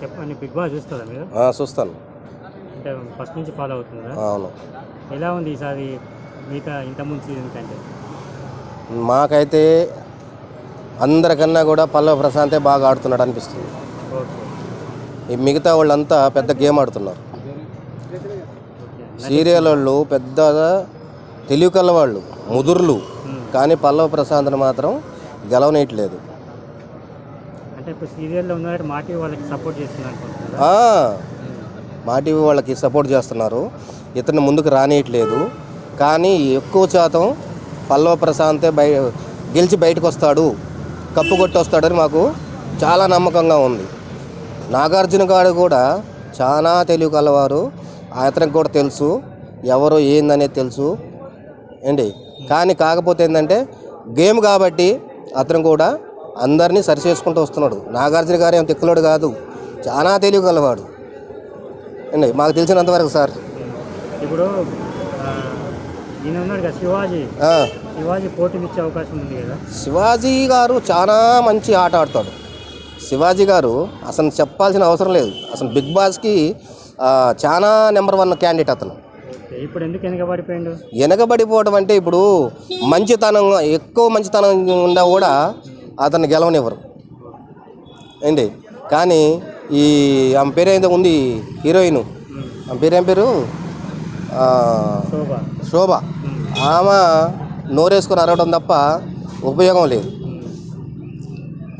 చెప్పండి big boss చూస్తారా మీరు? చూస్తాను. అంటే ఫస్ట్ నుంచి ఫాలో అవుతుందా? అవును. ఎలా ఉంది ఈసారి మిగతా ఇంతకుముందు సీజన్ కంటే? మాకైతే అందరికన్నా కూడా పల్లవ ప్రశాంతే బాగా ఆడుతున్నాడు అనిపిస్తుంది. ఓకే. ఈ మిగతా వాళ్ళంతా పెద్ద గేమ్ ఆడుతున్నారు. సీరియల్ వాళ్ళు పెద్ద తెలివి కల్ల వాళ్ళు ముదుర్లు కానీ పల్లవ ప్రశాంత్ని మాత్రం గెలవనేయట్లేదు. అంటే ఇప్పుడు సీరియల్లో మాటి వాళ్ళకి సపోర్ట్ మా టీవీ వాళ్ళకి సపోర్ట్ చేస్తున్నారు. ఇతను ముందుకు రానియట్లేదు. కానీ ఎక్కువ శాతం పల్లవ ప్రశాంతే బయ గెలిచి బయటకు వస్తాడు కప్పు కొట్టి వస్తాడని మాకు చాలా నమ్మకంగా ఉంది. నాగార్జున గారు కూడా చాలా తెలివి కలవారు. అతనికి కూడా తెలుసు. ఎవరు ఏందనేది తెలుసు. ఏంటి? కానీ కాకపోతే ఏంటంటే గేమ్ కాబట్టి అతను కూడా అందరినీ సరి చేసుకుంటూ వస్తున్నాడు. నాగార్జున గారు ఏం తిక్కులోడు కాదు. చాలా తెలివి గలవాడు అండి మాకు తెలిసినంతవరకు సార్. ఇప్పుడు శివాజీ. శివాజీ పోటీలు ఇచ్చే అవకాశం ఉంది కదా. శివాజీ గారు చాలా మంచి ఆట ఆడతాడు. శివాజీ గారు అసలు చెప్పాల్సిన అవసరం లేదు. అసలు బిగ్ బాస్కి చాలా నెంబర్ వన్ క్యాండిడేట్ అతను. ఇప్పుడు ఎందుకు వెనకబడిపోయిండు వెనకబడిపోవడం అంటే ఇప్పుడు మంచితనం ఎక్కువ మంచితనం ఉన్నా కూడా అతన్ని గెలవనివ్వరు. ఏంటి? కానీ ఈ ఆమె పేరు ఏదో ఉంది హీరోయిన్. ఆమె పేరు ఏం పేరు? శోభ. ఆమె నోరేసుకొని అరవడం తప్ప ఉపయోగం లేదు.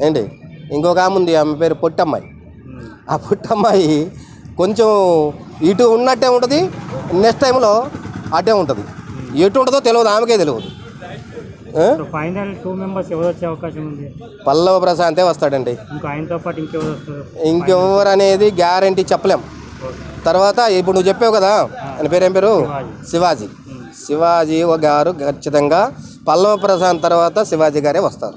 ఏంటి? ఇంకొక ఆమె ఉంది ఆమె పేరు పొట్టమ్మాయి. ఆ పుట్టమ్మాయి కొంచెం ఇటు ఉన్నట్టే ఉంటుంది నెక్స్ట్ టైంలో అటే ఉంటుంది. ఎటు ఉంటుందో తెలియదు ఆమెకే తెలియదు ఫైనల్ టూ మెంబర్స్ ఎవరు వచ్చే అవకాశం ఉంది? పల్లవ ప్రశాంతే వస్తాడండి. ఇంకా ఆయనతో పాటు ఇంకెవరు వస్తారు? ఇంకెవరు అనేది గ్యారంటీ చెప్పలేం. తర్వాత ఇప్పుడు నువ్వు చెప్పావు కదా ఆయన పేరు ఏం పేరు? శివాజీ. శివాజీ. గారు ఖచ్చితంగా పల్లవ ప్రశాంత్ తర్వాత శివాజీ గారే వస్తారు.